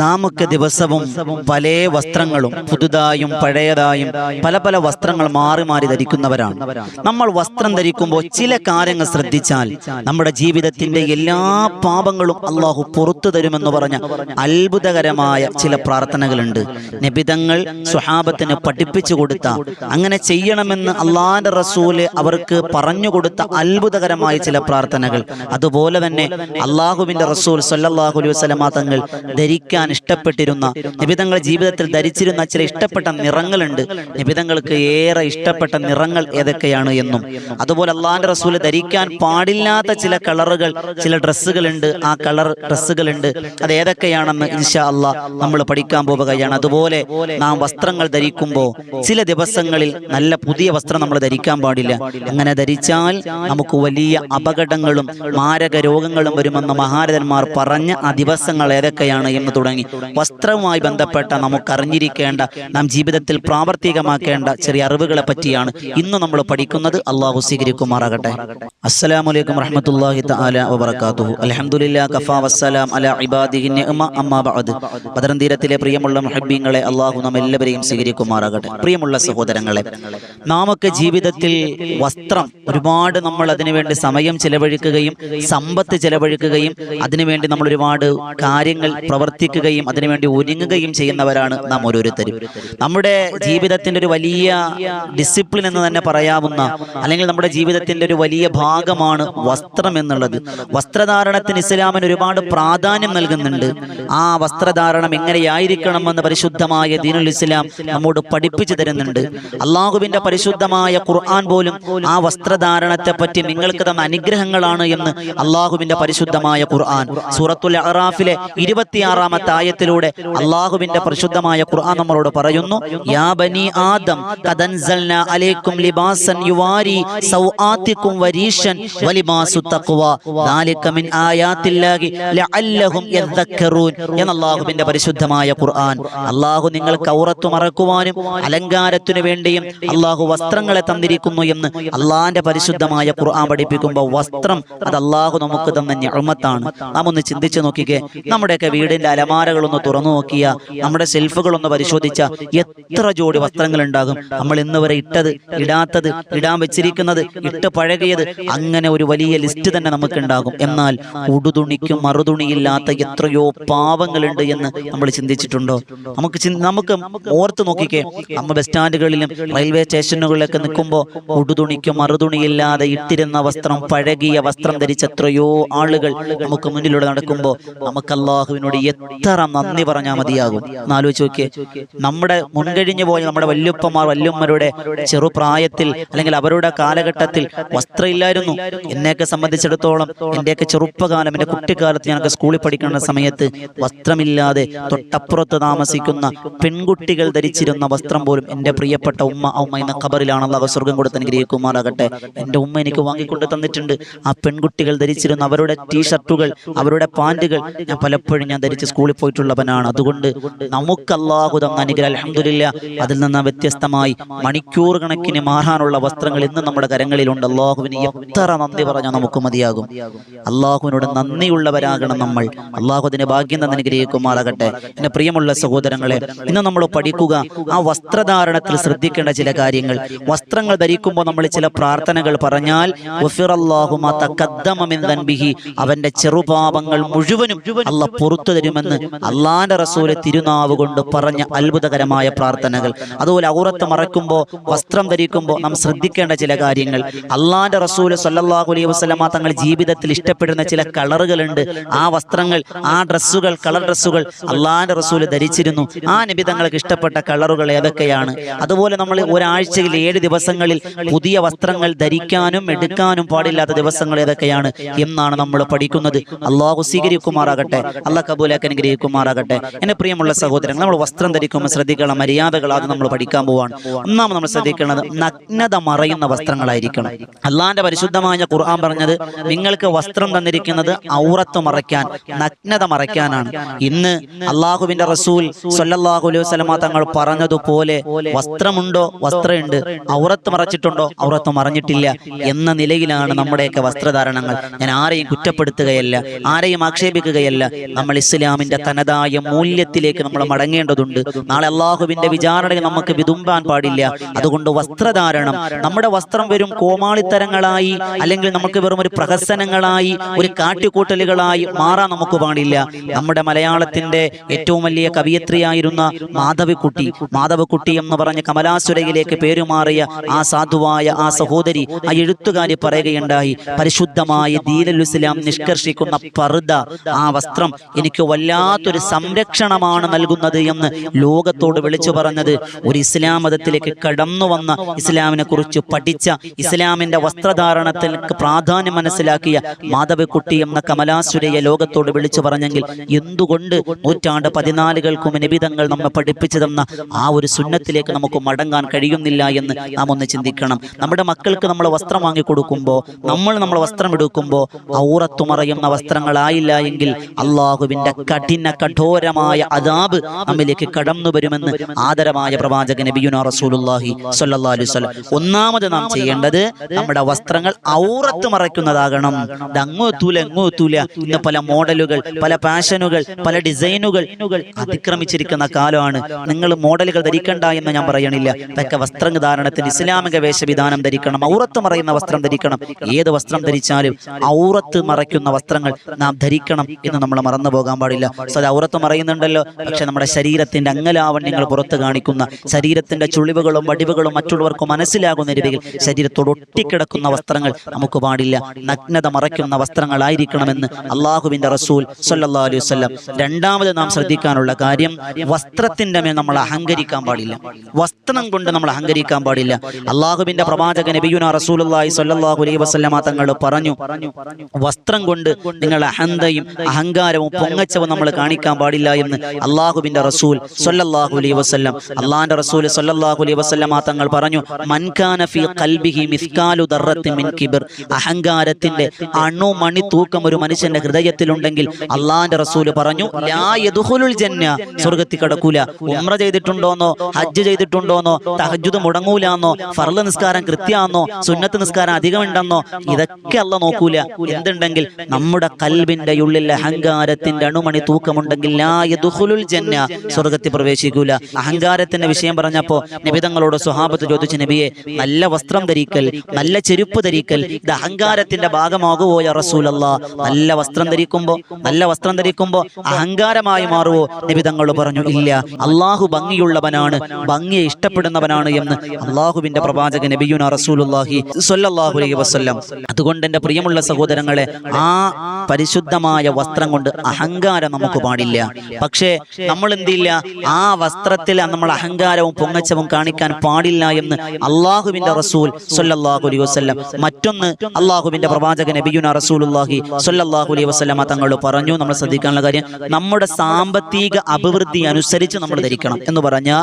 നാമൊക്കെ ദിവസവും പല വസ്ത്രങ്ങളും പുതുതായും പഴയതായും പല പല വസ്ത്രങ്ങൾ മാറി മാറി ധരിക്കുന്നവരാണ്. നമ്മൾ വസ്ത്രം ധരിക്കുമ്പോൾ ചില കാര്യങ്ങൾ ശ്രദ്ധിച്ചാൽ നമ്മുടെ ജീവിതത്തിന്റെ എല്ലാ പാപങ്ങളും അള്ളാഹു പുറത്തു തരുമെന്ന് പറഞ്ഞ അത്ഭുതകരമായ ചില പ്രാർത്ഥനകളുണ്ട്. നിബിതങ്ങൾ സ്വഹാബത്തിന് പഠിപ്പിച്ചു കൊടുത്ത അങ്ങനെ ചെയ്യണമെന്ന് അള്ളാന്റെ റസൂൽ അവർക്ക് പറഞ്ഞു കൊടുത്ത അത്ഭുതകരമായ ചില പ്രാർത്ഥനകൾ. അതുപോലെ തന്നെ അള്ളാഹുവിന്റെ റസൂൽ സല്ലല്ലാഹു അലൈഹി വസല്ലമ തങ്ങൾ ധരിക്കാൻ ഇഷ്ടപ്പെട്ടിരുന്ന നിബിതങ്ങൾ ജീവിതത്തിൽ ധരിച്ചിരുന്ന ചില ഇഷ്ടപ്പെട്ട നിറങ്ങളുണ്ട്. നിബിതങ്ങൾക്ക് ഏറെ ഇഷ്ടപ്പെട്ട നിറങ്ങൾ ഏതൊക്കെയാണ് എന്നും. അതുപോലെ അള്ളാഹിന്റെ റസൂൽ ധരിക്കാൻ പാടില്ലാത്ത ചില കളറുകൾ ചില ഡ്രസ്സുകളുണ്ട്. ആ കളർ ഡ്രസ്സുകളുണ്ട്. അത് ഏതൊക്കെയാണെന്ന് ഇൻഷാ അള്ളാഹ് നമ്മൾ പഠിക്കാൻ പോവുകയാണ്. അതുപോലെ നാം വസ്ത്രങ്ങൾ ധരിക്കുമ്പോൾ ചില ദിവസങ്ങളിൽ നല്ല പുതിയ വസ്ത്രം നമ്മൾ ധരിക്കാൻ പാടില്ല. അങ്ങനെ ധരിച്ചാൽ നമുക്ക് വലിയ അപകടങ്ങളും മാരക രോഗങ്ങളും വരുമെന്ന് മഹാരഥന്മാർ പറഞ്ഞ ആ ദിവസങ്ങൾ ഏതൊക്കെയാണ് എന്ന് തുടങ്ങി. വസ്ത്രവുമായി ബന്ധപ്പെട്ട നമുക്ക് അറിഞ്ഞിരിക്കേണ്ട നാം ജീവിതത്തിൽ പ്രാവർത്തികമാക്കേണ്ട ചെറിയ അറിവുകളെ പറ്റിയാണ് ഇന്ന് നമ്മൾ പഠിക്കുന്നത്. അള്ളാഹു സ്വീകരിക്കുമാറാകട്ടെ. അസ്സലാമലൈക്കും വറഹമത്തുള്ളാഹി തആല വബറകാതുഹു. അൽഹംദുലില്ലാ കഫാ വസ്സലാം അലാ ഇബാദിഹി നിഅമ അമ്മാ ബഅദ്. തീരത്തിലെ പ്രിയമുള്ള മുഹബ്ബീങ്ങളെ അള്ളാഹു നാം എല്ലാവരെയും സ്വീകരിക്കുമാറാകട്ടെ. പ്രിയമുള്ള സഹോദരങ്ങളെ നാമൊക്കെ ജീവിതത്തിൽ വസ്ത്രം ഒരുപാട് നമ്മൾ അതിനുവേണ്ടി സമയം ചെലവഴിക്കുകയും സമ്പത്ത് ചെലവഴിക്കുകയും അതിനുവേണ്ടി നമ്മൾ ഒരുപാട് കാര്യങ്ങൾ പ്രവർത്തിക്കുകയും അതിനുവേണ്ടി ഒരുങ്ങുകയും ചെയ്യുന്നവരാണ് നാം ഓരോരുത്തരും. നമ്മുടെ ജീവിതത്തിന്റെ ഒരു വലിയ ഡിസിപ്ലിൻ എന്ന് തന്നെ പറയാവുന്ന അല്ലെങ്കിൽ നമ്മുടെ ജീവിതത്തിന്റെ ഒരു വലിയ ഭാഗമാണ് വസ്ത്രം എന്നുള്ളത്. വസ്ത്രധാരണത്തിന് ഇസ്ലാമിന് ഒരുപാട് പ്രാധാന്യം നൽകുന്നുണ്ട്. ആ വസ്ത്രധാരണം എങ്ങനെയായിരിക്കണം എന്ന് പരിശുദ്ധമായ ദീനുൽ ഇസ്ലാം നമ്മോട് പഠിപ്പിച്ചു തരുന്നുണ്ട്. അള്ളാഹുവിന്റെ പരിശുദ്ധമായ ഖുർആൻ പോലും ആ വസ്ത്രധാരണത്തെ പറ്റി നിങ്ങൾക്ക് തന്ന അനുഗ്രഹങ്ങളാണ് എന്ന് അള്ളാഹുവിന്റെ പരിശുദ്ധമായ ഖുർആൻ സൂറത്തുൽ അറാഫിലെ ഇരുപത്തിയാറാമത്തെ ആയത്തിലൂടെ അള്ളാഹുവിന്റെ പരിശുദ്ധമായ ഖുർആൻ നമ്മളോട് പറയുന്നു യാ ബനി ആദം ഖദൻസൽന അലൈക്കും ലിബാസൻ യുവാരി സൗആത്തിക്കും വരീഷൻ വലിബാസു തഖ്വ ദാലിക മിൻ ആയാത്തില്ലാഹി ലഅല്ലഹും യദ്ദക്കറൂൻ എന്ന അള്ളാഹുവിന്റെ പരിശുദ്ധമായ ഖുർആൻ. അള്ളാഹു നിങ്ങൾക്ക് ഔറത്ത് മറക്കുവാനും അലങ്കാരത്തിനു വേണ്ടിയും അള്ളാഹു വസ്ത്രങ്ങളെ തന്നിരിക്കുന്നു എന്ന് അള്ളാഹിന്റെ പരിശുദ്ധമായ ഖുർആൻ പഠിപ്പിക്കുമ്പോൾ വസ്ത്രം അത് അള്ളാഹു നമുക്ക് തന്ന ഞമത്താണ്. നാം ഒന്ന് ചിന്തിച്ചു നോക്കിക്കേ നമ്മുടെയൊക്കെ വീടിന്റെ അലമാരകളൊന്ന് തുറന്നു നോക്കിയ നമ്മുടെ സെൽഫുകളൊന്ന് പരിശോധിച്ച എത്ര ജോഡി വസ്ത്രങ്ങൾ ഉണ്ടാകും നമ്മൾ ഇന്ന് വരെ ഇട്ടത് ഇടാത്തത് ഇടാൻ വെച്ചിരിക്കുന്നത് ഇട്ട് പഴകിയത് അങ്ങനെ ഒരു വലിയ ലിസ്റ്റ് തന്നെ നമുക്ക് ഉണ്ടാകും എന്നാൽ ഉടുതുണിക്കും മറുതുണിയില്ലാത്ത എത്രയോ പാവങ്ങളുണ്ട് എന്ന് നമ്മൾ ചിന്തിച്ചിട്ടുണ്ടോ? നമുക്ക് നമുക്ക് ഓർത്ത് നോക്കിക്കേ. നമ്മൾ ബസ് സ്റ്റാൻഡുകളിലും റെയിൽവേ സ്റ്റേഷനുകളിലൊക്കെ നിൽക്കുമ്പോൾ ഉടുതുണിക്കും മറുതുണിയില്ലാതെ ഇട്ടിരുന്ന വസ്ത്രം പഴകിയ വസ്ത്രം ധരിച്ച എത്രയോ ആളുകൾ നമുക്ക് മുന്നിലൂടെ നടക്കുമ്പോൾ നമുക്ക് അള്ളാഹുവിനോട് നന്ദി പറഞ്ഞാൽ മതിയാകും. എന്നാലോചിച്ച് ആലോചിച്ച് നോക്കിയേ നമ്മുടെ മുൻകഴിഞ്ഞു പോയ നമ്മുടെ വല്യുപ്പമാർ വല്യമ്മരുടെ ചെറുപ്രായത്തിൽ അല്ലെങ്കിൽ അവരുടെ കാലഘട്ടത്തിൽ വസ്ത്രമില്ലായിരുന്നു. എന്നെയൊക്കെ സംബന്ധിച്ചിടത്തോളം എന്റെയൊക്കെ ചെറുപ്പകാലം എന്റെ കുട്ടിക്കാലത്ത് ഞാനൊക്കെ സ്കൂളിൽ പഠിക്കുന്ന സമയത്ത് വസ്ത്രമില്ലാതെ തൊട്ടപ്പുറത്ത് താമസിക്കുന്ന പെൺകുട്ടികൾ ധരിച്ചിരുന്ന വസ്ത്രം പോലും എന്റെ പ്രിയപ്പെട്ട ഉമ്മ ഉമ്മ എന്ന ഖബറിലാണല്ലോ അള്ളാഹു സ്വർഗം കൊടുത്ത് അനുഗ്രഹിക്കുമാറാകട്ടെ. എന്റെ ഉമ്മ എനിക്ക് വാങ്ങിക്കൊണ്ട് തന്നിട്ടുണ്ട്. ആ പെൺകുട്ടികൾ ധരിച്ചിരുന്ന അവരുടെ ടീഷർട്ടുകൾ അവരുടെ പാന്റുകൾ ഞാൻ പലപ്പോഴും ഞാൻ ധരിച്ച് സ്കൂളിൽ പോയിട്ടുള്ളവനാണ്. അതുകൊണ്ട് നമുക്ക് അള്ളാഹു തന്ന അനുഗ്രഹം അലഹമില്ല അതിൽ നിന്ന് വ്യത്യസ്തമായി മണിക്കൂർ കണക്കിന് മാറാനുള്ള വസ്ത്രങ്ങൾ ഇന്ന് നമ്മുടെ കരങ്ങളിലുണ്ട്. അള്ളാഹുവിന് എത്ര നന്ദി പറഞ്ഞാൽ നമുക്ക് മതിയാകും. അള്ളാഹുവിനോട് നന്ദിയുള്ളവരാകണം നമ്മൾ. അള്ളാഹു അതിന് ഭാഗ്യം തന്നെ അനുഗ്രഹിക്കുമാറാകട്ടെ. എന്റെ പ്രിയമുള്ള സഹോദരങ്ങളെ ഇന്ന് നമ്മൾ പഠിക്കുക ആ വസ്ത്രധാരണത്തിൽ ശ്രദ്ധിക്കേണ്ട ചില കാര്യങ്ങൾ. വസ്ത്രങ്ങൾ ധരിക്കുമ്പോൾ നമ്മൾ ചില പ്രാർത്ഥനകൾ പറഞ്ഞാൽ അവന്റെ ചെറുപാപങ്ങൾ മുഴുവനും അല്ല പുറത്തു തരുമെന്ന് അള്ളാന്റെ റസൂൽ തിരുനാവ് കൊണ്ട് പറഞ്ഞ അത്ഭുതകരമായ പ്രാർത്ഥനകൾ. അതുപോലെ ഔറത്ത് മറക്കുമ്പോൾ വസ്ത്രം ധരിക്കുമ്പോൾ നാം ശ്രദ്ധിക്കേണ്ട ചില കാര്യങ്ങൾ. അള്ളാന്റെ റസൂൽ സല്ലല്ലാഹു അലൈഹി വസ്ലമ തങ്ങൾ ജീവിതത്തിൽ ഇഷ്ടപ്പെടുന്ന ചില കളറുകളുണ്ട്. ആ വസ്ത്രങ്ങൾ ആ ഡ്രസ്സുകൾ കളർ ഡ്രസ്സുകൾ അള്ളാന്റെ റസൂൽ ധരിച്ചിരുന്നു. ആ നബി തങ്ങൾക്ക് ഇഷ്ടപ്പെട്ട കളറുകൾ ഏതൊക്കെയാണ്? അതുപോലെ നമ്മൾ ഒരാഴ്ചയിൽ ഏഴ് ദിവസങ്ങളിൽ പുതിയ വസ്ത്രങ്ങൾ ധരിക്കാനും എടുക്കാനും പാടില്ലാത്ത ദിവസങ്ങൾ ഏതൊക്കെയാണ്? എന്നാണ് നമ്മൾ പഠിക്കുന്നത്. അള്ളാഹു സ്വീകരിക്കുമാറാകട്ടെ. അള്ളാഹ് കബൂലാക്ക് അനുഗ്രഹിക്കുമാറാകട്ടെ. എന്നെ പ്രിയമുള്ള സഹോദരങ്ങൾ നമ്മൾ വസ്ത്രം ധരിക്കുമ്പോൾ ശ്രദ്ധിക്കണം മര്യാദകൾ അത് നമ്മൾ പഠിക്കാൻ പോവാണ്. ഒന്നാമത് നമ്മൾ ശ്രദ്ധിക്കേണ്ടത് നഗ്നത മറയുന്ന വസ്ത്രങ്ങളായിരിക്കണം. അള്ളാന്റെ പരിശുദ്ധമായ ഖുർആൻ പറഞ്ഞത് നിങ്ങൾക്ക് വസ്ത്രം തന്നിരിക്കുന്നത് ഔറത്ത് മറയ്ക്കാൻ നഗ്നത മറയ്ക്കാനാണ്. ഇന്ന് അള്ളാഹുവിന്റെ റസൂൽ സൊല്ലാഹു അലൈഹി വസല്ലമ തങ്ങൾ പറഞ്ഞതുപോലെ വസ്ത്രമുണ്ടോ? വസ്ത്രമുണ്ട്. ഔറത്ത് മറച്ചിട്ടുണ്ടോ? ഔറത്ത് മറഞ്ഞിട്ടില്ല എന്ന നിലയിലാണ് നമ്മുടെയൊക്കെ വസ്ത്രധാരണങ്ങൾ. ഞാൻ ആരെയും കുറ്റപ്പെടുത്തുകയല്ല ആരെയും ആക്ഷേപിക്കുകയല്ല. നമ്മൾ ഇസ്ലാമിന്റെ ഇസ്ലാമിന്റെ തനതായ മൂല്യത്തിലേക്ക് നമ്മൾ മടങ്ങേണ്ടതുണ്ട്. നാളെ അള്ളാഹുവിന്റെ വിചാരണയിൽ നമുക്ക് വിതുമ്പാൻ പാടില്ല. അതുകൊണ്ട് വസ്ത്രധാരണം നമ്മുടെ വസ്ത്രം വെറും കോമാളിത്തരങ്ങളായി അല്ലെങ്കിൽ നമുക്ക് വെറും ഒരു പ്രഹസനങ്ങളായി ഒരു കാട്ടിക്കൂട്ടലുകളായി മാറാൻ നമുക്ക് പാടില്ല. നമ്മുടെ മലയാളത്തിന്റെ ഏറ്റവും വലിയ കവിയത്രിയായിരുന്ന മാധവിക്കുട്ടി മാധവിക്കുട്ടി എന്ന് പറഞ്ഞ കമലാസുരയിലേക്ക് പേരുമാറിയ ആ സാധുവായ ആ സഹോദരി ആ എഴുത്തുകാരി പറയുകയുണ്ടായി പരിശുദ്ധമായ ദീനുൽ ഇസ്ലാം നിഷ്കർഷിക്കുന്ന പർദ ആ വസ്ത്രം എനിക്ക് വല്ലാത്തൊരു സംരക്ഷണമാണ് നൽകുന്നത് എന്ന് ലോകത്തോട് വിളിച്ചു പറഞ്ഞത്. ഒരു ഇസ്ലാം മതത്തിലേക്ക് കടന്നു വന്ന ഇസ്ലാമിനെ കുറിച്ച് പഠിച്ച ഇസ്ലാമിന്റെ വസ്ത്രധാരണത്തിൽ പ്രാധാന്യം മനസ്സിലാക്കിയ മാധവക്കുട്ടി എന്ന കമലാസുരയെ ലോകത്തോട് വിളിച്ചു പറഞ്ഞെങ്കിൽ എന്തുകൊണ്ട് നൂറ്റാണ്ട് പതിനാലുകൾക്കും നിബിതങ്ങൾ നമ്മെ പഠിപ്പിച്ചതെന്ന ആ ഒരു സുന്നത്തിലേക്ക് നമുക്ക് മടങ്ങാൻ കഴിയുന്നില്ല എന്ന് നാം ഒന്ന് ചിന്തിക്കണം. നമ്മുടെ മക്കൾക്ക് നമ്മൾ വസ്ത്രം വാങ്ങിക്കൊടുക്കുമ്പോൾ നമ്മൾ നമ്മൾ വസ്ത്രം എടുക്കുമ്പോൾ ഔറത്തു മറയുന്ന വസ്ത്രങ്ങളായില്ല എങ്കിൽ അള്ളാഹുവിന്റെ കഠിന കഠോരമായ അതാബ് നമ്മിലേക്ക് കടന്നു വരുമെന്ന് ആദരമായ പ്രവാചകൻ അലൈഹി വസല്ലം. ഒന്നാമത് നാം ചെയ്യേണ്ടത് നമ്മുടെ വസ്ത്രങ്ങൾ ഔറത്ത് മറയ്ക്കുന്നതാകണം. അങ്ങും എത്തൂല എങ്ങോ എത്തൂല ഇന്ന് പല മോഡലുകൾ പല പാഷനുകൾ പല ഡിസൈനുകൾ അതിക്രമിച്ചിരിക്കുന്ന കാലമാണ്. നിങ്ങൾ മോഡലുകൾ ധരിക്കണ്ട എന്ന് ഞാൻ പറയണില്ല. ഇതൊക്കെ വസ്ത്രധാരണത്തിന് ഇസ്ലാമിക വേഷവിധാനം ധരിക്കണം. ഔറത്ത് മറയുന്ന വസ്ത്രം ധരിക്കണം. ഏത് വസ്ത്രം ധരിച്ചാലും ഔറത്ത് മറയ്ക്കുന്ന വസ്ത്രങ്ങൾ നാം ധരിക്കണം എന്ന് നമ്മൾ മറന്നു പോകാൻ പാടില്ല. സോ അത് ഔറത്ത് മറയുന്നുണ്ടല്ലോ. പക്ഷെ നമ്മുടെ ശരീരത്തിന്റെ അംഗലാവണ്യങ്ങൾ പുറത്ത് കാണിക്കുന്ന ശരീരത്തിന്റെ ചുളിവുകളും വടിവുകളും മറ്റുള്ളവർക്ക് മനസ്സിലാകുന്ന രീതിയിൽ ശരീരത്തോട് ഒട്ടിക്കിടക്കുന്ന വസ്ത്രങ്ങൾ നമുക്ക് പാടില്ല. നഗ്നത മറയ്ക്കുന്ന വസ്ത്രങ്ങളായിരിക്കണമെന്ന് അള്ളാഹുവിന്റെ റസൂൽ സല്ലാ അലൈഹി വസല്ലം രണ്ടാമത് നാം ശ്രദ്ധിക്കാനുള്ള കാര്യം വസ്ത്രത്തിന്റെ മേൽ നമ്മൾ അഹങ്കരിക്കാൻ പാടില്ല. വസ്ത്രം കൊണ്ട് നമ്മൾ അഹങ്കരിക്കാൻ പാടില്ല. അള്ളാഹുവിന്റെ പ്രവാചക നബിയുന റസൂലുള്ളാഹി സല്ലാഹു അലൈഹി വസല്ലമ തങ്ങൾ പറഞ്ഞു വസ്ത്രം കൊണ്ട് നിങ്ങൾ അഹന്തയും അഹങ്കാരവും പൊങ്ങച്ചവും നമ്മൾ കാണിക്കാൻ പാടില്ല എന്ന് അള്ളാഹുബിന്റെ റസൂൽ സ്വല്ലല്ലാഹു അലൈഹി വസല്ലം. അള്ളാഹിന്റെ റസൂൽ അലൈ വസ്ലം ആ തങ്ങൾ പറഞ്ഞു ഫീ ഖൽബിഹി മിസ്കാലു മിൻ അഹങ്കാരത്തിന്റെ തൂക്കം ഒരു മനുഷ്യന്റെ ഹൃദയത്തിലുണ്ടെങ്കിൽ അള്ളാഹിന്റെ റസൂൽ പറഞ്ഞു സ്വർഗത്തിൽ ജന്ന. സ്വർഗത്തിൽ കടക്കൂല. ഉംറ ചെയ്തിട്ടുണ്ടോന്നോ ഹജ്ജ് ചെയ്തിട്ടുണ്ടോന്നോ തഹജ്ജുദ് മുടങ്ങൂലാന്നോ ഫർൾ നിസ്കാരം കൃത്യാന്നോ സുന്നത്ത് നിസ്കാരം അധികമുണ്ടെന്നോ ഇതൊക്കെ അല്ല നോക്കൂല. എന്തുണ്ടെങ്കിൽ നമ്മുടെ കൽബിന്റെ ഉള്ളിൽ അഹങ്കാരത്തിന്റെ അണുമണി തൂക്കമുണ്ടെങ്കിൽ സ്വർഗത്തിൽ ജന്ന സ്വർഗത്തിൽ പ്രവേശിക്കൂല. അഹങ്കാരത്തിന്റെ വിഷയം പറഞ്ഞപ്പോ നിബിതങ്ങളോട് സ്വഹാബത്ത് ചോദിച്ചു നബിയെ നല്ല വസ്ത്രം ധരിക്കൽ നല്ല ചെരുപ്പ് ധരിക്കൽ ഇത് അഹങ്കാരത്തിന്റെ ഭാഗമാകുമോ യ റസൂലല്ല? നല്ല വസ്ത്രം ധരിക്കുമ്പോ നല്ല വസ്ത്രം ധരിക്കുമ്പോ അഹങ്കാരമായി മാറുവോ? നിബിതങ്ങൾ പറഞ്ഞു ഇല്ല അള്ളാഹു ഭംഗിയുള്ളവനാണ് ഭംഗിയെ ഇഷ്ടപ്പെടുന്നവനാണ് എന്ന് അള്ളാഹുവിന്റെ പ്രവാചക നബിയുന സ്വല്ലല്ലാഹു അലൈഹി വസല്ലം. അതുകൊണ്ട് എന്റെ പ്രിയമുള്ള സഹോദരങ്ങളെ ആ പരിശുദ്ധമായ വസ്ത്രം കൊണ്ട് അഹങ്കാരം നമുക്ക് പാടില്ല. പക്ഷേ നമ്മൾ എന്തില്ല ആ വസ്ത്രത്തിൽ നമ്മൾ അഹങ്കാരവും പൊങ്ങച്ചവും കാണിക്കാൻ പാടില്ല എന്ന് അള്ളാഹുവിന്റെ റസൂൽ സൊല്ലാഹു അലൈഹി വസ്ലം മറ്റൊന്ന് അള്ളാഹുവിന്റെ പ്രവാചകൻ നബിയുന റസൂലുല്ലാഹി സൊല്ലാഹു അലൈഹി വസ്ലമ തങ്ങൾ പറഞ്ഞു നമ്മൾ ശ്രദ്ധിക്കാനുള്ള കാര്യം നമ്മുടെ സാമ്പത്തിക അഭിവൃദ്ധി അനുസരിച്ച് നമ്മൾ ധരിക്കണം എന്ന് പറഞ്ഞാൽ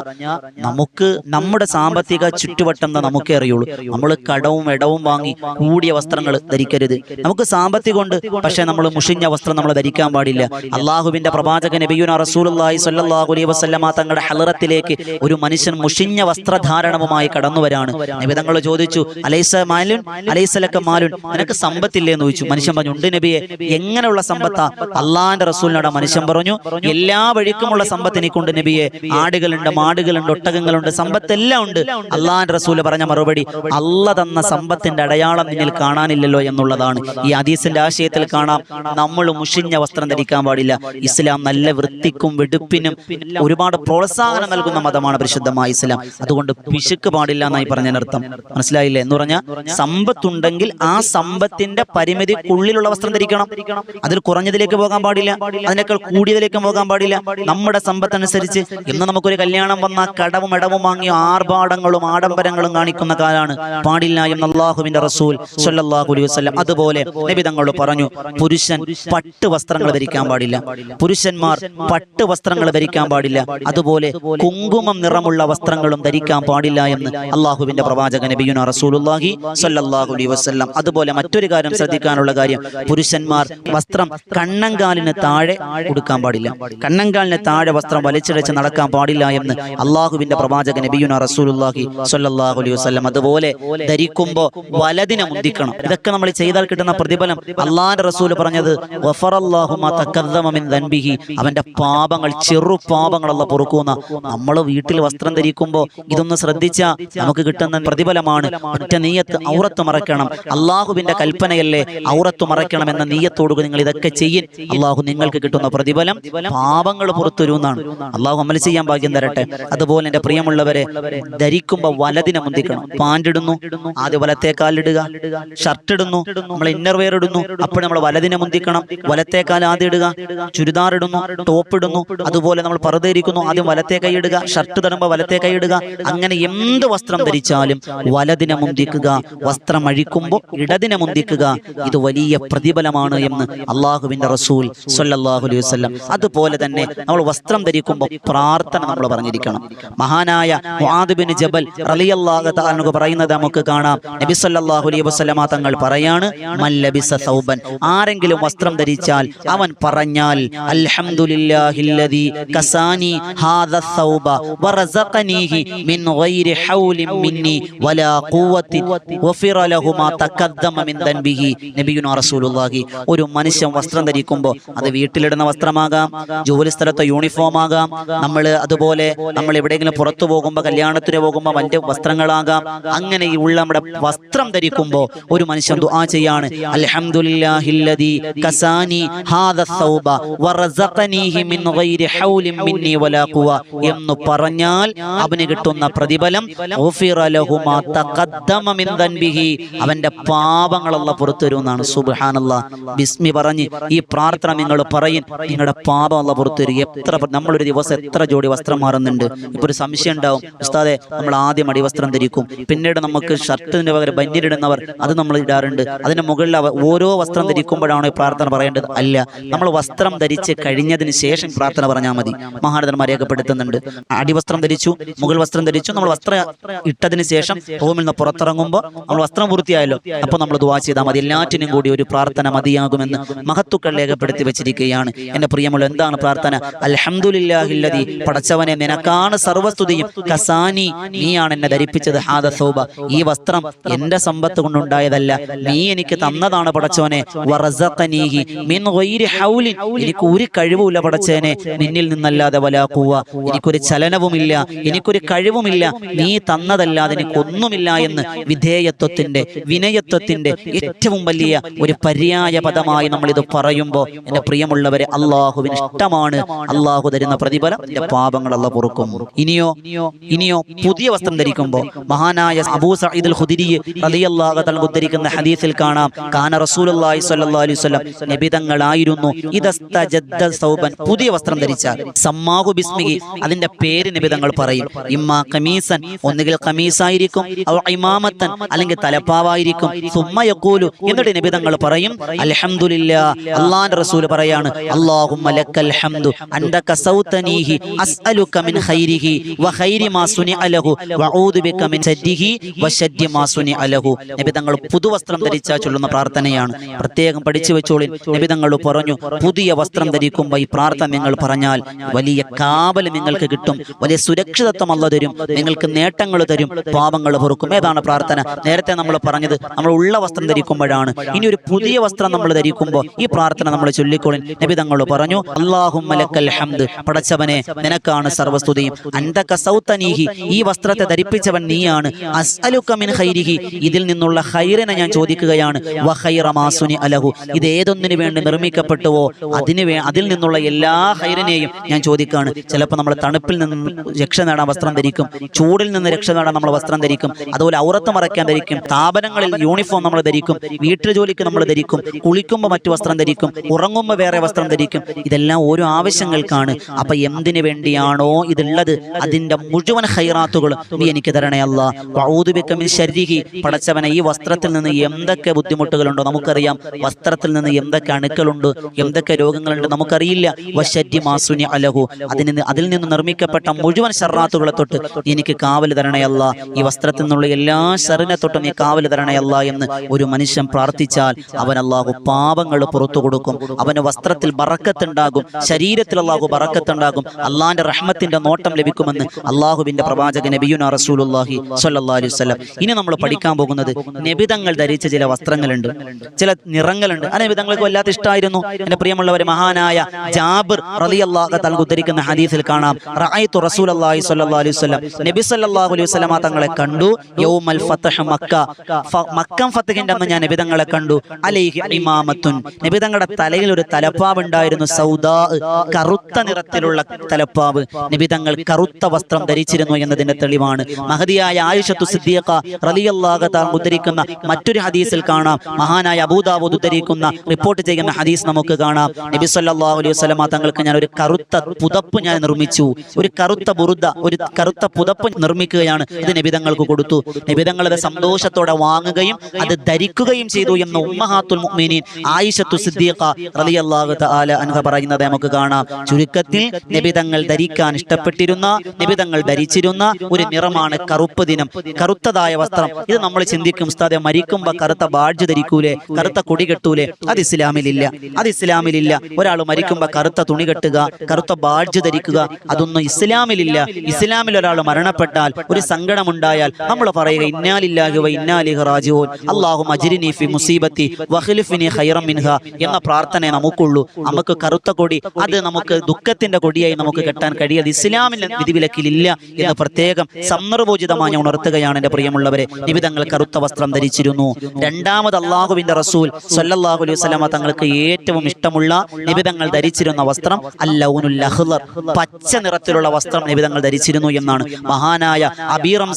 നമുക്ക് നമ്മുടെ സാമ്പത്തിക ചുറ്റുവട്ടം എന്ന് നമുക്കേ അറിയുള്ളൂ. നമ്മൾ കടവും ഇടവും വാങ്ങി കൂടിയ വസ്ത്രങ്ങൾ ധരിക്കരുത്. നമുക്ക് സാമ്പത്തികം ഉണ്ട് പക്ഷെ നമ്മൾ മുഷിഞ്ഞ വസ്ത്രം നമ്മൾ ധരിക്കാൻ പാടില്ല. അള്ളാഹുവിന്റെ പ്രവാചക നബിയുന റസൂലുള്ളാഹി സ്വല്ലല്ലാഹു അലൈഹി വസല്ലമ തങ്ങളുടെ ഹലറത്തിലേക്ക് ഒരു മനുഷ്യൻ മുഷിഞ്ഞ വസ്ത്രധാരണവുമായി കടന്നുവരാണ്. നബി തങ്ങൾ ചോദിച്ചു അലൈസ മാലുൻ? അലൈസലക്ക മാലുൻ? നിനക്ക് സമ്പത്തില്ലേ എന്ന് ചോദിച്ചു. മനുഷ്യൻ പറഞ്ഞു ഉണ്ട് നബിയെ എങ്ങനെയുള്ള സമ്പത്താ? അള്ളാന്റെ റസൂലിനോട് മനുഷ്യൻ പറഞ്ഞു എല്ലാ വഴിക്കുമുള്ള സമ്പത്ത് എനിക്കുണ്ട് നബിയെ. ആടുകളുണ്ട് മാടുകളുണ്ട് ഒട്ടകങ്ങളുണ്ട് സമ്പത്തെല്ലാം ഉണ്ട്. അള്ളാഹിന്റെ റസൂൽ പറഞ്ഞ മറുപടി അല്ല തന്ന സമ്പത്തിന്റെ അടയാളം നിന്നിൽ കാണാനില്ലല്ലോ എന്നുള്ളതാണ്. ഈ ഹദീസിന്റെ ആശയത്തിൽ കാണാം നമ്മൾ മുഷിഞ്ഞ വസ്ത്രം ധരിക്കാൻ പാടില്ല. ഇസ്ലാം നല്ല വൃത്തിക്കും വെടുപ്പിനും ഒരുപാട് പ്രോത്സാഹനം നൽകുന്ന മതമാണ് പരിശുദ്ധമായ ഇസ്ലാം. അതുകൊണ്ട് പിശുക്ക് പാടില്ല എന്നായി പറഞ്ഞതിനർത്ഥം മനസ്സിലായില്ലേ? എന്ന് പറഞ്ഞാൽ സമ്പത്തുണ്ടെങ്കിൽ ആ സമ്പത്തിന്റെ പരിമിതിക്കുള്ളിലുള്ള വസ്ത്രം ധരിക്കണം. അതിൽ കുറഞ്ഞതിലേക്ക് പോകാൻ പാടില്ല. അതിനേക്കാൾ കൂടിയതിലേക്കും പോകാൻ പാടില്ല. നമ്മുടെ സമ്പത്തനുസരിച്ച് ഇന്ന് നമുക്കൊരു കല്യാണം വന്ന കടവും ഇടവും വാങ്ങിയ ആർഭാടങ്ങളും ആഡംബരങ്ങളും കാണിക്കുന്ന കാലാണ്. പാടില്ല എന്ന് അള്ളാഹുവിന്റെ റസൂൽ അലൈഹി അതുപോലെ നബി തങ്ങൾ പറഞ്ഞു പുരുഷൻ പട്ട് വസ്ത്രങ്ങൾ ധരിക്കാൻ പാടില്ല. പുരുഷന്മാർ പട്ട് വസ്ത്രങ്ങൾ ധരിക്കാൻ പാടില്ല. അതുപോലെ കുങ്കുമം നിറമുള്ള വസ്ത്രങ്ങളും ധരിക്കാൻ പാടില്ല എന്ന് അള്ളാഹുവിന്റെ പ്രവാചക നബിയുന റസൂലുല്ലാഹി സല്ലാഹു അലൈഹി വസല്ലം. അതുപോലെ മറ്റൊരു കാര്യം ശ്രദ്ധിക്കാനുള്ള കാര്യം പുരുഷന്മാർ വസ്ത്രം കണ്ണങ്കാലിന് താഴെ കൊടുക്കാൻ പാടില്ല. കണ്ണങ്കാലിന് താഴെ വസ്ത്രം വലിച്ചിഴച്ച് നടക്കാൻ പാടില്ല എന്ന് അള്ളാഹുവിന്റെ പ്രവാചക നബിയുന റസൂലുല്ലാഹി സല്ലാഹു അലൈഹി വസല്ലം അതുപോലെ ധരിക്കുമ്പോ വലതിനെ മുന്തിക്കണം. ഇതൊക്കെ നമ്മൾ ചെയ്താൽ കിട്ടുന്ന പ്രതിഫലം അള്ളാഹിന്റെ റസൂൽ പറഞ്ഞത് തഖദ്ദമ അവന്റെ പാപങ്ങൾ ചെറു പാപങ്ങളല്ല പൊറുക്കുന്ന നമ്മൾ വീട്ടിൽ വസ്ത്രം ധരിക്കുമ്പോൾ ഇതൊന്ന് ശ്രദ്ധിച്ചാൽ നമുക്ക് കിട്ടുന്ന പ്രതിഫലമാണ്. ഒറ്റ നീയത്ത് ഔറത്ത് മറക്കണം അള്ളാഹുവിന്റെ കൽപ്പനയല്ലേ ഔറത്ത് മറക്കണം എന്ന നീയത്തോടുകൂടി നിങ്ങൾ ഇതൊക്കെ ചെയ്യും. അള്ളാഹു നിങ്ങൾക്ക് കിട്ടുന്ന പ്രതിഫലം പാപങ്ങൾ പുറത്തുവരുമെന്നാണ് അള്ളാഹു അമൽ ചെയ്യാൻ ഭാഗ്യം തരട്ടെ. അതുപോലെ എന്റെ പ്രിയമുള്ളവരെ ധരിക്കുമ്പോൾ വലതിനെ മുന്തിക്കണം. പാന്റ് ഇടുന്നു ആദ്യം വലത്തെ കാലിടുക. ഷർട്ട് ഇടുന്നു നമ്മൾ ഇന്നർവെയർ ഇടുന്നു. അപ്പോൾ നമ്മൾ വലതിനെ മുന്തിക്കണം. വലത്തെ കാൽ ആദ്യം ഇടുക. ചുരിദാർ ഇടുന്നു ടോപ്പ് ഇടുന്നു അതുപോലെ നമ്മൾ പറതേരിക്കുന്നു ആദ്യം വലത്തെ കൈയിടുക ഷർട്ട് തരുമ്പോൾ വലത്തെ കൈയിടുക അങ്ങനെ എന്ത് വസ്ത്രം ധരിച്ചാലും വലതിനെ മുന്തിക്കുക വസ്ത്രം അഴിക്കുമ്പോൾ ഇടതിനെ മുന്തിക്കുക ഇത് വലിയ പ്രതിഫലമാണ് എന്ന് അള്ളാഹുവിന്റെ റസൂൽ സൊല്ലാഹു അലൈഹി വസല്ലം അതുപോലെ തന്നെ നമ്മൾ വസ്ത്രം ധരിക്കുമ്പോൾ പ്രാർത്ഥന നമ്മൾ പറഞ്ഞിരിക്കണം. മഹാനായ മുആദ് ജബൽ റളിയല്ലാഹു തആല പറയുന്നത് നമുക്ക് കാണാം. നബി സല്ലല്ലാഹു അലൈഹി വസല്ലമ തങ്ങൾ പറയാണ് സൗബൻ. ആരെങ്കിലും വസ്ത്രം ധരിച്ചാൽ അവൻ പറഞ്ഞാൽ കസാനി സൗബ മിൻ ഗൈരി ഹൗലിൻ വലാ വഫിറ ലഹു മാ തഖദ്ദമ മിൻ നബിയുനാ ഒരു മനുഷ്യൻ വസ്ത്രം ധരിക്കുമ്പോൾ അത് വീട്ടിലിടുന്ന വസ്ത്രമാകാം ജോലി സ്ഥലത്തെ യൂണിഫോം ആകാം നമ്മൾ അതുപോലെ നമ്മൾ എവിടെയെങ്കിലും പുറത്തു പോകുമ്പോൾ കല്യാണത്തിന് പോകുമ്പോൾ വന്റെ വസ്ത്രങ്ങളാകാം. അങ്ങനെ ഉള്ള നമ്മുടെ വസ്ത്രം ധരിക്കുമ്പോൾ ഒരു മനുഷ്യൻ ദുആ ചെയ്യാണ് അൽഹംദുലില്ലാഹില്ലദി കസാനി സൗബ എന്ന് പറഞ്ഞാൽ അവന് കിട്ടുന്ന പ്രതിഫലം അവന്റെ പാപങ്ങൾ പുറത്തുവരുമെന്നാണ് സുബാനല്ല ബിസ്മി പറഞ്ഞ് ഈ പ്രാർത്ഥന നിങ്ങൾ പറയും. നിങ്ങളുടെ പാപം അല്ല പുറത്തു തരും. എത്ര നമ്മളൊരു ദിവസം എത്ര ജോഡി വസ്ത്രം മാറുന്നുണ്ട്. ഇപ്പൊ ഒരു സംശയം ഉണ്ടാവും. ഉസ്താദെ നമ്മൾ ആദ്യം അടിവസ്ത്രം ധരിക്കും. പിന്നീട് നമുക്ക് ഷർട്ടിന് പകരം ബന്യരിടുന്നവർ അത് നമ്മൾ ഇടാറുണ്ട്. അതിന് മുകളിൽ ഓരോ വസ്ത്രം ധരിക്കുമ്പോഴാണോ പ്രാർത്ഥന പറയേണ്ടത്? അല്ല. നമ്മൾ വസ്ത്രം ധരിച്ച് കഴിഞ്ഞതിന് ശേഷം പ്രാർത്ഥന പറഞ്ഞാൽ മതി. മഹാരഥന്മാർ രേഖപ്പെടുത്തുന്നുണ്ട്. അടിവസ്ത്രം ധരിച്ചു മുകൾ വസ്ത്രം ധരിച്ചു. നമ്മൾ വസ്ത്ര ഇട്ടതിന് ശേഷം റൂമിൽ നിന്ന് പുറത്തിറങ്ങുമ്പോൾ നമ്മൾ വസ്ത്രം പൂർത്തിയായല്ലോ. അപ്പോൾ നമ്മൾ ദുവാ ചെയ്താൽ മതി. എല്ലാറ്റിനും കൂടി ഒരു പ്രാർത്ഥന മതിയാകുമെന്ന് മഹത്തുക്കൾ രേഖപ്പെടുത്തി വെച്ചിരിക്കുകയാണ്. എന്റെ പ്രിയമുള്ള എന്താണ് പ്രാർത്ഥന? അലഹമുല്ലാഹില്ലതി പടച്ചവനെ നിനക്കാണ് സർവസ്തുതിയും. കസാനി നീയാണ് എന്നെ ധരിപ്പിച്ചത്. ഹാദ സൗബ. ഈ വസ്ത്രം എന്റെ സമ്പത്ത് കൊണ്ടുണ്ടായതല്ല. നീ എനിക്ക് തന്നതാണ് പടച്ചവനെ. എനിക്ക് ഒരു കഴിവുമില്ല പടച്ചേനെ നിന്നിൽ നിന്നല്ലാതെ വലാക്കുക എനിക്കൊരു ചലനവുമില്ല. എനിക്കൊരു കഴിവുമില്ല. നീ തന്നതല്ലാതെ എനിക്കൊന്നുമില്ല എന്ന് വിധേയത്വത്തിന്റെ വിനയത്വത്തിന്റെ ഏറ്റവും വലിയ ഒരു പര്യായ പദമായി നമ്മൾ ഇത് പറയുമ്പോൾ എന്റെ പ്രിയമുള്ളവരെ അള്ളാഹുവിന് ഇഷ്ടമാണ്. അള്ളാഹു തരുന്ന പ്രതിഫലം എന്റെ പാപങ്ങൾ പൊറുക്കും. ഇനിയോ ഇനിയോ പുതിയ വസ്ത്രം ധരിക്കുമ്പോൾ മഹാനായ അബൂ സഈദ് അൽ റളിയല്ലാഹു ഹദീസിൽ കാണാം. കാന റസൂലുള്ളാഹി അലൈഹി വസല്ലം നബി തങ്ങളായിരുന്നു. ഇദസ്തജദ്ദ സൗബൻ പുതിയ വസ്ത്രം ധരിച്ചാൽ സമ്മാഹു ബിസ്മിഹി അതിന്റെ പേര് നിബിതങ്ങൾ പറയും. ഇമ്മ കമീസൻ ഒന്നുകിൽ കമീസായിരിക്കും ഇമാമത്തൻ അല്ലെങ്കിൽ തലപ്പാവായിരിക്കും. സുമ്മയക്കൂലു എന്നിട്ട് നിബിതങ്ങൾ പറയും. അൽഹംദുലില്ലാ. അള്ളാൻ റസൂൽ പറയാണ്. അല്ലാഹുമ്മ ലക്കൽ ഹംദു അൻത കസൗതനീഹി അസ്അലുക മിൻ ഖൈരിഹി വ ഖൈരി മാ സുനിഅ ലഹു വഅഊദു ബിക മിൻ ശദ്ദിഹി വ ശദ്ദി മാ സുനിഅ ലഹു. നബി തങ്ങൾ പുതുവസ്ത്രം ധരിച്ചാൽ ചൊല്ലുന്ന പ്രാർത്ഥനയാണ്. പ്രത്യേകം പഠിച്ചു വെച്ചോളിൻ. നബി തങ്ങൾ പറഞ്ഞു പുതിയ വസ്ത്രം ധരിക്കുമ്പോൾ ഈ പ്രാർത്ഥന നിങ്ങൾ പറഞ്ഞാൽ വലിയ കാവൽ നിങ്ങൾക്ക് കിട്ടും. വലിയ സുരക്ഷിതത്വം അല്ല തരും. നിങ്ങൾക്ക് നേട്ടങ്ങൾ തരും. പാപങ്ങൾ പൊറുക്കും. ഏതാണ് പ്രാർത്ഥന? നേരത്തെ നമ്മൾ പറഞ്ഞത് നമ്മൾ ഉള്ള വസ്ത്രം ധരിക്കുമ്പോഴാണ്. ഇനി ഒരു പുതിയ വസ്ത്രം നമ്മൾ ധരിക്കുമ്പോൾ ഈ പ്രാർത്ഥന നമ്മൾ ചൊല്ലിക്കോളിൻ നബി തങ്ങൾ പറഞ്ഞു അള്ളാഹു ഹംദ്. പടച്ചവനെ നിനക്കാണ് സർവസ്തുതിയും. അന്തക സൗത്തനീഹി ഈ വസ്ത്രത്തെ ധരിപ്പിച്ചവൻ നീയാണ്. ഖൈരിഹി. ഇതിൽ നിന്നുള്ള ഹൈറിനെ ഞാൻ ചോദിക്കുകയാണ്. വ ഖൈറ അലഹു ഇത് ഏതൊന്നിനു വേണ്ടി നിർമ്മിക്കപ്പെട്ടുവോ? അതിന് അതിൽ നിന്നുള്ള എല്ലാ ഹൈറിനെയും ഞാൻ ചോദിക്കുകയാണ് ചിലപ്പോൾ നമ്മൾ തണുപ്പിൽ നിന്ന് രക്ഷ നേടാൻ വസ്ത്രം ധരിക്കും ചൂടിൽ നിന്ന് രക്ഷ നേടാൻ നമ്മൾ വസ്ത്രം ധരിക്കും അതുപോലെ ഔറത്ത് മറയ്ക്കാൻ ധരിക്കും സ്ഥാപനങ്ങളിൽ യൂണിഫോം നമ്മൾ ധരിക്കും വീട്ടു ജോലിക്ക് നമ്മൾ ധരിക്കും കുളിക്കുമ്പോൾ മറ്റു വസ്ത്രം ധരിക്കും ഉറങ്ങുമ്പോൾ വേറെ വസ്ത്രം ധരിക്കും. ഇതെല്ലാം ഓരോ ആവശ്യങ്ങൾക്കാണ്. അപ്പൊ എന്തിനു വേണ്ടിയാണോ ഇതുള്ളത്? അതിന്റെ മുഴുവൻ ഹൈറാത്തുകളും നീ എനിക്ക് തരണേ അല്ല. ശരീഹി പടച്ചവനെ ഈ വസ്ത്രത്തിൽ നിന്ന് എന്തൊക്കെ ബുദ്ധിമുട്ടുകളുണ്ടോ? നമുക്കറിയാം. വസ്ത്രത്തിൽ നിന്ന് എന്തൊക്കെ അണുക്കളുണ്ട്? എന്തൊക്കെ രോഗങ്ങളുണ്ട് നമുക്കറിയില്ല. അലഹു. അതിൽ നിന്ന് അതിൽ നിന്ന് നിർമ്മിക്കപ്പെട്ട മുഴുവൻ ഷർറാത്തുകളെ തൊട്ട് എനിക്ക് കാവൽ തരണയല്ല ഈ വസ്ത്രത്തിൽ നിന്നുള്ള എല്ലാ ഷറിനെ തൊട്ടും നീ കാവൽ തരണയല്ല എന്ന് ഒരു മനുഷ്യൻ പ്രാർത്ഥിച്ചാൽ അവൻ അള്ളാഹു പാപങ്ങൾ പുറത്തു കൊടുക്കും. അവന് വസ്ത്രത്തിൽ ബറക്കത്തുണ്ടാകും. ശരീരത്തിൽ അള്ളാഹു ബറക്കത്തുണ്ടാകും. അള്ളാന്റെ റഹ്മത്തിന്റെ നോട്ടം ലഭിക്കുമെന്ന് അള്ളാഹുവിന്റെ പ്രവാചക നബിയുന റസൂലുല്ലാഹി സ്വല്ലല്ലാഹു അലൈഹി ഇനി നമ്മൾ പഠിക്കാൻ പോകുന്നത് നബിതങ്ങൾ ധരിച്ച ചില വസ്ത്രങ്ങളുണ്ട്. ചില നിറങ്ങളുണ്ട്. ആ നബിതങ്ങൾക്ക് വല്ലാത്ത ഇഷ്ടമായിരുന്നു എന്റെ പ്രിയമുള്ളവരെ മഹാ മഹാനായ ജാബിർ റളിയല്ലാഹു തആല ഉദ്ധരിക്കുന്ന ഹദീസിൽ കാണാം. റഅയ്തു റസൂലല്ലാഹി സ്വല്ലല്ലാഹു അലൈഹി വസല്ലം. നബി സല്ലല്ലാഹു അലൈഹി വസല്ലമ തങ്ങളെ കണ്ടു. യൗമൽ ഫത്ഹ് മക്ക. മക്കം ഫത്ഹിന്റെ അന്ന് ഞാൻ നബി തങ്ങളെ കണ്ടു. അലൈഹി ഇമാമത്തുൻ. നബി തങ്ങളുടെ തലയിൽ ഒരു തലപ്പാവ് ഉണ്ടായിരുന്നു സൗദാ കറുത്ത നിറത്തിലുള്ള തലപ്പാവ്. നബി തങ്ങൾ കറുത്ത വസ്ത്രം ധരിച്ചിരുന്നു എന്നതിന്റെ തെളിവാണ്. മഹദിയായ ആയിഷത്തു സിദ്ദീഖ റളിയല്ലാഹു തആല ഉദ്ധരിക്കുന്ന മറ്റൊരു ഹദീസിൽ കാണാം. മഹാനായ അബൂദാവൂദ് ഉദ്ധരിക്കുന്ന റിപ്പോർട്ട് ചെയ്യുന്ന ഹദീസ് നമുക്ക് കാണാം. നബി സല്ലല്ലാഹു അലൈഹി വസല്ലമ തങ്ങൾക്ക് ഞാൻ ഒരു കറുത്ത പുതപ്പ് ഞാൻ നിർമ്മിച്ചു. ഒരു കറുത്ത ബുറുദ ഒരു കറുത്ത പുതപ്പ് നിർമ്മിക്കുകയാണ് ഇത് നബിതങ്ങൾക്ക് കൊടുത്തു. നിബിതങ്ങൾ അത് സന്തോഷത്തോടെ വാങ്ങുകയും അത് ധരിക്കുകയും ചെയ്തു എന്ന് ഉമ്മഹാത്തുൽ മുഅ്മിനീൻ ആയിഷത്തു സിദ്ദീഖ റളിയല്ലാഹു തആല അൻഹ പറയുന്നത് നമുക്ക് കാണാം. ചുരുക്കത്തിൽ നബിതങ്ങൾ ധരിക്കാൻ ഇഷ്ടപ്പെട്ടിരുന്ന നബിതങ്ങൾ ധരിച്ചിരുന്ന ഒരു നിറമാണ് കറുപ്പ് ദിനം. കറുത്തതായ വസ്ത്രം. ഇത് നമ്മൾ ചിന്തിക്കും ഉസ്താദെ മരിക്കുമ്പോ കറുത്ത ബാഡ്ജ് ധരിക്കൂലേ? കറുത്ത കൊടി കെട്ടൂലേ? അത് ഇസ്ലാമിലില്ല. അത് ഇസ്ലാമിലില്ല. ഒരാൾ മരിക്കുമ്പോൾ കറുത്ത തുണി കെട്ടുക കറുത്ത ബാഡ്ജ് ധരിക്കുക. അതൊന്നും ഇസ്ലാമിലില്ല. ഇസ്ലാമിൽ ഒരാൾ മരണപ്പെട്ടാൽ ഒരു സങ്കടമുണ്ടായാൽ നമ്മൾ പറയുക ഇന്നാലില്ലാഹി വ ഇന്നാലിഹി റാജിഊൻ. അല്ലാഹും അജ്രിനി ഫി മുസീബത്തി വഖ്ലിഫ്നി ഖൈറൻ മിൻഹ. എന്ന പ്രാർത്ഥന നമുക്കുള്ളൂ. നമുക്ക് കറുത്ത കൊടി അത് നമുക്ക് ദുഃഖത്തിന്റെ കൊടിയായി നമുക്ക് കെട്ടാൻ കഴിയാതെ ഇസ്ലാമിൽ വിധിവിലക്കിലില്ല എന്ന് പ്രത്യേകം സന്ദർഭോചിതമായി ഞാൻ ഉണർത്തുകയാണ് എന്റെ പ്രിയമുള്ളവരെ. നിബിതങ്ങൾ കറുത്ത വസ്ത്രം ധരിച്ചിരുന്നു. രണ്ടാമത് അള്ളാഹുവിന്റെ റസൂൽ സല്ലല്ലാഹു അലൈഹി വസല്ലമ തങ്ങൾക്ക് ഏറ്റവും ഇഷ്ടമുള്ള നിബിതങ്ങൾ ധരിച്ചിരുന്ന വസ്ത്രം അല്ലൗനുൽ അഹ്ലർ പച്ച നിറത്തിലുള്ള വസ്ത്രം നിബിതങ്ങൾ ധരിച്ചിരുന്നു എന്നാണ് മഹാനായ അബീറം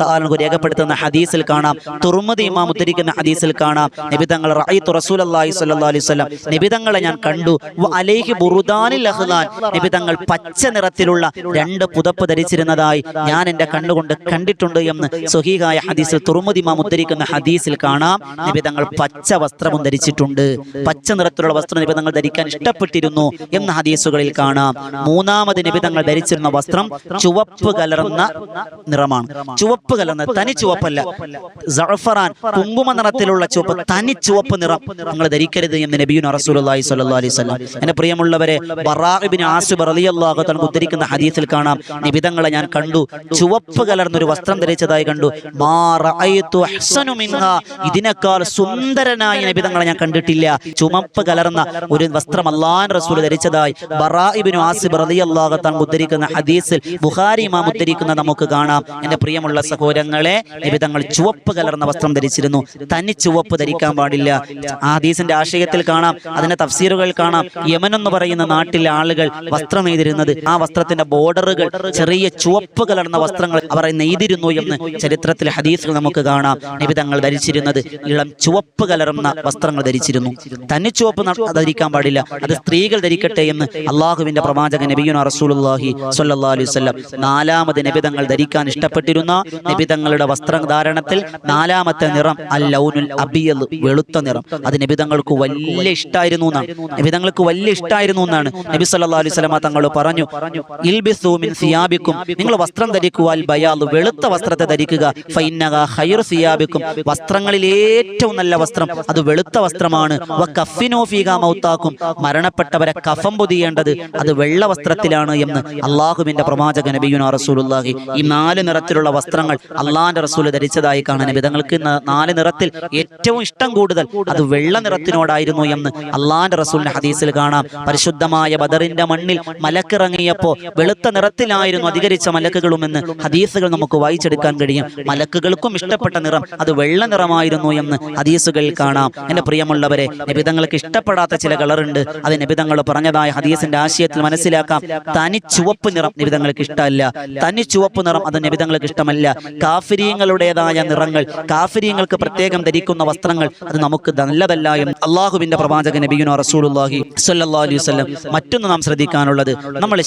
തആല രേഖപ്പെടുത്തുന്ന ഹദീസിൽ കാണാം. തുർമുദി ഇമാം ഉദ്ധരിക്കുന്ന ഹദീസിൽ കാണാം. നിബിതങ്ങൾ റഅയ്തു റസൂലല്ലാഹി സ്വല്ലല്ലാഹു അലൈഹി വസല്ലം. നബിതങ്ങളെ ഞാൻ കണ്ടു. അലേഹി അലൈഹി ബുറുദാനിൽ അഹ്ലാൻ നബിതങ്ങൾ പച്ച നിറത്തിലുള്ള രണ്ട് പുതപ്പ് ധരിച്ചിരുന്നതായി ഞാൻ എന്റെ കണ്ണുകൊണ്ട് കണ്ടിട്ടുണ്ട് എന്ന് സുഹീഹായ ഹദീസിൽ തുർമുദി ഇമാം ഉദ്ധരിക്കുന്ന ഹദീസിൽ കാണാം. നിബിതങ്ങൾ പച്ച വസ്ത്രവും ധരിച്ചിട്ടുണ്ട്. പച്ച നിറത്തിലുള്ള വസ്ത്രം നബിതങ്ങൾ ധരിക്കാൻ ഇഷ്ടപ്പെട്ടിരുന്നു എന്ന ഹദീസുകളിൽ കാണാം. മൂന്നാമത് നിബിതങ്ങൾ ധരിച്ചിരുന്ന വസ്ത്രം ചുവപ്പ് കലർന്ന നിറമാണ്. ചുവപ്പ് കലർന്ന തനി ചുവപ്പല്ല. സഅഫറാൻ കുങ്കുമ നിറത്തിലുള്ള ചുവപ്പ് തനി ചുവപ്പ് നിറം നിങ്ങൾ ധരിക്കരുത് എന്ന് നബിയുന റസൂലുള്ളാഹി സ്വല്ലല്ലാഹു അലൈഹി വസല്ലം. എന്റെ പ്രിയമുള്ളവരെ ബറാഇബ്നു ആസിബ് റളിയല്ലാഹു തആല ഉദ്ധരിക്കുന്ന ഹദീസിൽ കാണാം. നിബിതങ്ങളെ ഞാൻ കണ്ടു. ചുവപ്പ് കലർന്ന ഒരു വസ്ത്രം ധരിച്ചതായി കണ്ടു. ഇതിനേക്കാൾ സുന്ദരനായ നബിതങ്ങളെ ഞാൻ കണ്ടിട്ടില്ല. ചുമപ്പ് കലർന്ന ഒരു വസ്ത്രം അള്ളാൻ റസൂൽ ധരിച്ചതായി ബറാഇബ്നു ആസിബ് റളിയല്ലാഹു തആല ഉദ്ധരിക്കുന്ന ഹദീസിൽ ബുഖാരി ഇമാം ഉദ്ധരിക്കുന്ന നമുക്ക് കാണാം. എന്റെ പ്രിയമുള്ള സഹോദരങ്ങളെ നിബിതങ്ങൾ ചുവപ്പ് കലർന്ന വസ്ത്രം ധരിച്ചിരുന്നു. തനി ചുവപ്പ് ധരിക്കാൻ പാടില്ല. ഹദീസിന്റെ ആശയത്തിൽ കാണാം. അതിന്റെ തഫ്സീറുകൾ കാണാം. യമൻ എന്ന് പറയുന്ന നാട്ടിലെ ആളുകൾ വസ്ത്രം നെയ്തിരുന്നത് ആ വസ്ത്രത്തിന്റെ ബോർഡറുകൾ ചെറിയ ചുവപ്പ് കലർന്ന വസ്ത്രങ്ങൾ അവർ നെയ്തിരുന്നു എന്ന് ചരിത്രത്തിലെ ഹദീസുകൾ നമുക്ക് കാണാം. നിബിതങ്ങൾ ധരിച്ചിരുന്നത് ഇളം ചുവപ്പ് കലർന്ന വസ്ത്രങ്ങൾ ധരിച്ചിരുന്നു. തനി ചുവപ്പ് ധരിക്കാൻ പാടില്ല. അത് സ്ത്രീകൾ ധരിക്കട്ടെ എന്ന് അള്ളാഹുവിന്റെ പ്രവാചകൻ നബിയുന അലൈഹി വസല്ലം. നാലാമത് നബിതങ്ങൾ ധരിക്കാൻ ഇഷ്ടപ്പെട്ടിരുന്ന നബിതങ്ങളുടെ വസ്ത്രധാരണത്തിൽ നാലാമത്തെ നിറം അൽ ലൗനുൽ അബിയൽ വെളുത്ത നിറം. അത് നബിതങ്ങൾക്ക് വലിയ ഇഷ്ടമായിരുന്നു എന്നാണ്. നബിതങ്ങൾക്ക് വലിയ ഇഷ്ടമായിരുന്നു എന്നാണ്. നബി സല്ലാ അലൈഹി വസല്ലമ തങ്ങൾ പറഞ്ഞു ഇൽബിസു മിൻ സിയാബിക്കും. നിങ്ങൾ വസ്ത്രം ധരിക്കുക അൽ ബയാൽ വെളുത്ത വസ്ത്രത്തെ ധരിക്കുക. ഫൈന്നക ഖൈറു സിയാബിക്കും. വസ്ത്രങ്ങളിൽ ഏറ്റവും നല്ല വസ്ത്രം. അത് വെളുത്ത വസ്ത്രമാണ്. വ കഫിനു ഫീഹാ മൗത്താക്കും. മരണപ്പെട്ടവരെ കഫം പൊതിയേണ്ടത് അത് വെള്ള വസ്ത്രത്തിലാണ് എന്ന് അള്ളാഹുവിന്റെ പ്രവാചക നബിയുന റസൂലുല്ലാഹി ഈ നാല് നിറത്തിലുള്ള വസ്ത്രങ്ങൾ അള്ളാഹിന്റെ റസൂൽ ധരിച്ചതായി കാണാൻ നബിതങ്ങൾക്ക് ന- നാല് നിറത്തിൽ ഏറ്റവും ഇഷ്ടം കൂടുതൽ അത് വെള്ള നിറത്തിനോടായിരുന്നു എന്ന് അള്ളാഹിന്റെ റസൂലിന്റെ ഹദീസിൽ കാണാം. പരിശുദ്ധമായ ബദറിന്റെ മണ്ണിൽ മലക്കിറങ്ങിയപ്പോ വെളുത്ത നിറത്തിലായിരുന്നു അധികരിച്ച മലക്കുകളുമെന്ന് ഹദീസുകൾ നമുക്ക് വായിച്ചെടുക്കാൻ കഴിയും. മലക്കുകൾക്കും ഇഷ്ടപ്പെട്ട നിറം അത് വെള്ള നിറമായിരുന്നു എന്ന് ഹദീസുകളിൽ കാണാം. എന്റെ പ്രിയമുള്ളവരെ നബിതങ്ങൾക്ക് ഇഷ്ടപ്പെടാത്ത ചില കളറുണ്ട് അത് നിബിതങ്ങൾ പറഞ്ഞതായ ഹദീസിന്റെ ആശയത്തിൽ മനസ്സിലാക്കാം. തനി ചുവപ്പ് നിറം നിബിതങ്ങൾക്ക് ഇഷ്ടമല്ല. തനി ചുവപ്പ് നിറം അത് നിബിതങ്ങൾക്ക് ഇഷ്ടമല്ല. കാഫിരിയങ്ങളുടേതായ നിറങ്ങൾ കാഫിരീങ്ങൾക്ക് പ്രത്യേകം ധരിക്കുന്ന വസ്ത്രങ്ങൾ അത് നമുക്ക് നല്ലതല്ല എന്ന് അള്ളാഹുവിന്റെ പ്രവാചകൻ നബിയുന സ്വല്ലല്ലാഹു അലൈഹി വസല്ലം മറ്റൊന്ന് നാം ശ്രദ്ധിക്കാനുള്ളത്. നമ്മൾ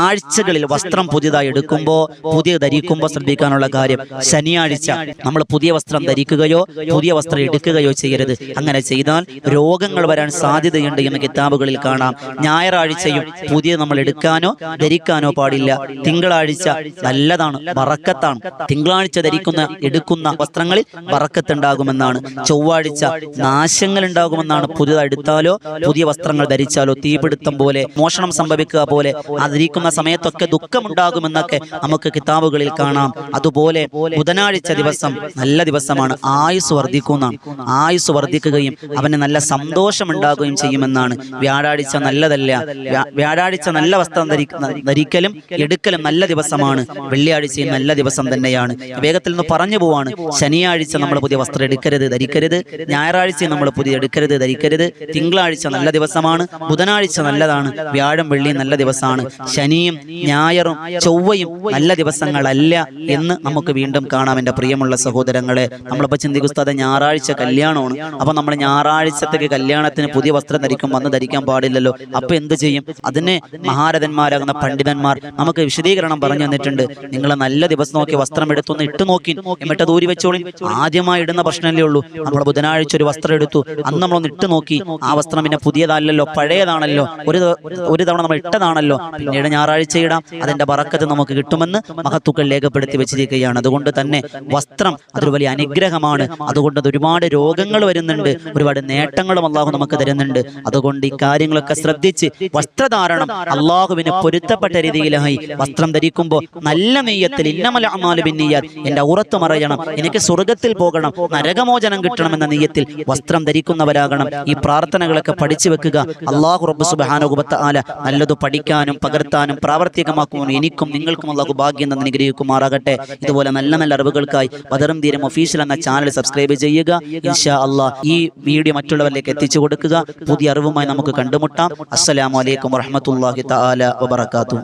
ആഴ്ചകളിൽ വസ്ത്രം പുതിയതായി എടുക്കുമ്പോൾ പുതിയ ധരിക്കുമ്പോൾ ശ്രദ്ധിക്കാനുള്ള കാര്യം ശനിയാഴ്ച നമ്മൾ പുതിയ വസ്ത്രം ധരിക്കുകയോ പുതിയ വസ്ത്രം എടുക്കുകയോ ചെയ്യരുത്. അങ്ങനെ ചെയ്താൽ രോഗങ്ങൾ വരാൻ സാധ്യതയുണ്ട് എന്ന് കിതാബുകളിൽ കാണാം. ഞായറാഴ്ചയും പുതിയ നമ്മൾ എടുക്കാനോ ധരിക്കാനോ പാടില്ല. തിങ്കളാഴ്ച നല്ലതാണ് വറക്കത്താണ്. തിങ്കളാഴ്ച ധരിക്കുന്ന എടുക്കുന്ന വസ്ത്രങ്ങളിൽ വറക്കത്തുണ്ടാകുമെന്നാണ്. ചൊവ്വാഴ്ച നാശങ്ങൾ ഉണ്ടാകുമെന്നാണ് പുതിയതെടുത്താലോ പുതിയ വസ്ത്രങ്ങൾ ധരിച്ചാലോ തീപിടുത്തം പോലെ മോഷണം സംഭവിക്കുക പോലെ അതിരിക്കുന്ന സമയത്തൊക്കെ ദുഃഖമുണ്ടാകുമെന്നൊക്കെ നമുക്ക് കിതാബുകളിൽ കാണാം. അതുപോലെ ബുധനാഴ്ച ദിവസം നല്ല ദിവസമാണ്. ആയുസ് വർദ്ധിക്കുന്നതാണ് ആയുസ് വർദ്ധിക്കുകയും അവന് നല്ല സന്തോഷം ഉണ്ടാകുകയും ചെയ്യുമെന്നാണ് വ്യാഴാഴ്ച നല്ലതല്ല. വ്യാ- വ്യാഴാഴ്ച നല്ല വസ്ത്രം ധരി- ധരിക്കലും എടുക്കലും നല്ല ദിവസമാണ്. വെള്ളിയാഴ്ചയും നല്ല ദിവസം തന്നെയാണ്. വേഗത്തിൽ നിന്ന് പറഞ്ഞു പോവാണ്. ശനിയാഴ്ച നമ്മൾ പുതിയ വസ്ത്രം എടുക്കരുത് ധരിക്കരുത്. ഞായറാഴ്ചയും നമ്മൾ പുതിയ എടുക്കരുത് ധരിക്കരുത്. തിങ്കളാഴ്ച നല്ല ദിവസമാണ്. ബുധനാഴ്ച നല്ലതാണ്. വ്യാഴം വെള്ളിയും നല്ല ദിവസമാണ്. ശനിയും ഞായറും ചൊവ്വയും നല്ല ദിവസങ്ങളല്ല എന്ന് നമുക്ക് വീണ്ടും കാണാം. എന്റെ പ്രിയമുള്ള സഹോദരങ്ങളെ നമ്മളിപ്പോൾ ചിന്തിക്കുസ്താതെ ഞായറാഴ്ച കല്യാണമാണ്. അപ്പൊ നമ്മൾ ഞായറാഴ്ചത്തേക്ക് കല്യാണത്തിന് പുതിയ വസ്ത്രം ധരിക്കും വന്ന് ധരിക്കാൻ പാടില്ലല്ലോ. അപ്പൊ എന്ത് ചെയ്യും? അതിന് മഹാരഥന്മാരാകുന്ന പണ്ഡിതന്മാർ നമുക്ക് വിശദീകരണം പറഞ്ഞു തന്നിട്ടുണ്ട്. നിങ്ങൾ നല്ല ദിവസം നോക്കി വസ്ത്രം എടുത്തൊന്ന് ഇട്ടു നോക്കി. എന്നിട്ട് ദൂരി വെച്ചോളി. ആദ്യമായി ഇടുന്ന പ്രശ്നമല്ലേ ഉള്ളൂ. നമ്മൾ ബുധനാഴ്ച ഒരു വസ്ത്രം എടുത്തു. അന്ന് നമ്മളൊന്ന് ഇട്ടു നോക്കി. ആ വസ്ത്രം പിന്നെ പുതിയതല്ലല്ലോ പഴയതാണല്ലോ. ഒരു ഒരു തവണ നമ്മൾ ഇട്ടതാണല്ലോ. പിന്നീട് ഞായറാഴ്ച ഇടാം. അതിന്റെ ബറക്കത്ത് നമുക്ക് കിട്ടുമെന്ന് മഹത്തുക്കൾ രേഖപ്പെടുത്തി വെച്ചിരിക്കുകയാണ്. അതുകൊണ്ട് തന്നെ വസ്ത്രം അതൊരു വലിയ അനുഗ്രഹമാണ്. അതുകൊണ്ട് അത് ഒരുപാട് രോഗങ്ങൾ വരുന്നുണ്ട്. ഒരുപാട് നേട്ടങ്ങളും അള്ളാഹു നമുക്ക് തരുന്നുണ്ട്. അതുകൊണ്ട് ഈ കാര്യങ്ങളൊക്കെ ശ്രദ്ധിച്ച് വസ്ത്രധാരണം അള്ളാഹുവിന് പൊരുത്തപ്പെട്ട രീതിയിലായി. വസ്ത്രം ധരിക്കുമ്പോൾ നല്ല നെയ്യത്തിൽ ഇന്നമല അമാലുബിന്നിയാൽ എന്റെ ഉറത്ത് മറയണം എനിക്ക് സ്വർഗത്തിൽ പോകണം നരകമോചനം കിട്ടണം എന്ന നെയ്യത്തിൽ വസ്ത്രം ധരിക്കുന്നവരാകണം. ഈ പ്രാർത്ഥനകളൊക്കെ പഠിച്ചു വെക്കുക. അള്ളാഹു റബ്ബ് സുബാനുഗുബത്ത ആല നല്ലത് പഠിക്കാനും പകർത്താനും പ്രാവർത്തികമാക്കുവാനും എനിക്കും നിങ്ങൾക്കും അള്ളാഹു ഭാഗ്യം എന്ന് അനുഗ്രഹിക്കുമാറാകട്ടെ. ഇതുപോലെ നല്ല നല്ല അറിവുകൾക്കായി ബദറും തീരം ഒഫീഷ്യൽ എന്ന ചാനൽ സബ്സ്ക്രൈബ് ചെയ്യുക. ഇൻഷാ അള്ളാഹ് ഈ വീഡിയോ മറ്റുള്ളവരിലേക്ക് എത്തിച്ചു കൊടുക്കുക. പുതിയ അറിവുമായി നമുക്ക് കണ്ടുമുട്ടാം. അസ്സലാമു അലൈക്കും വറഹ്മത്തുള്ളാഹി തആല വബറകാതുഹു.